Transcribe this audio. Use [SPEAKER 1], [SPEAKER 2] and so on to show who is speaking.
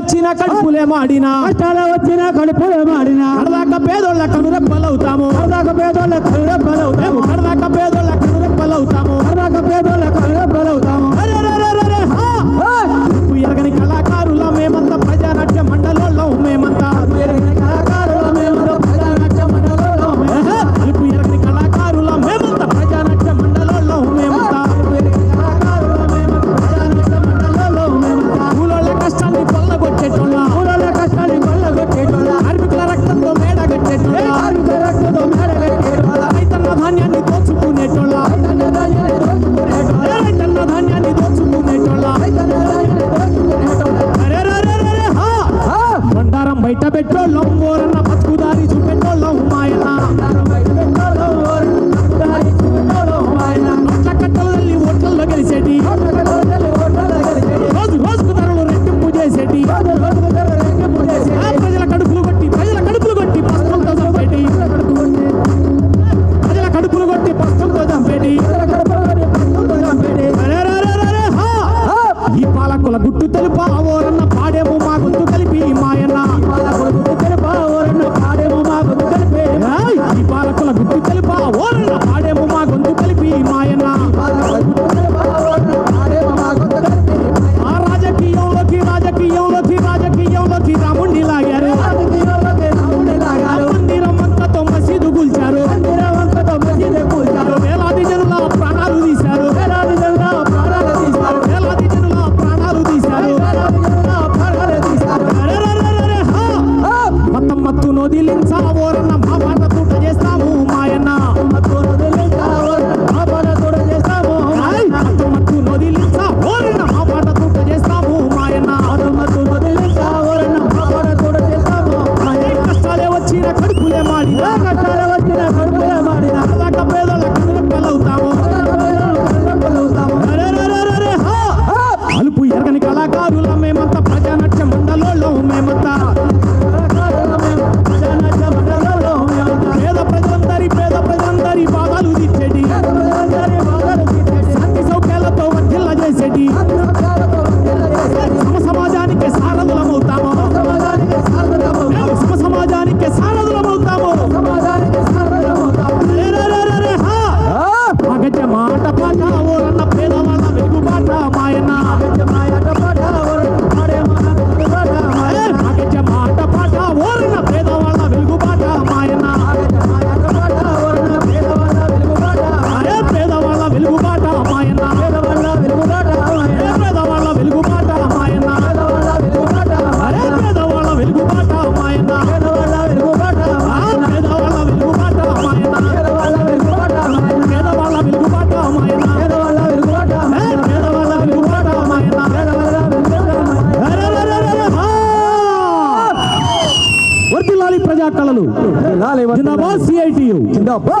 [SPEAKER 1] వచ్చిన కడుపులే మాడిన.
[SPEAKER 2] కష్టాలు వచ్చిన కడుపులే మాడిన.
[SPEAKER 1] అదాక పేదోళ్ళ
[SPEAKER 2] కనుర పలవుతాము
[SPEAKER 1] అదాక పేదోళ్ళ కనుర పలవుతాము భక్తును వదిలించావోరన్న భావాలతో చేస్తాము మాయన్న. కళలు జిందాబాద్ సిఐటియు
[SPEAKER 2] జిందాబాద్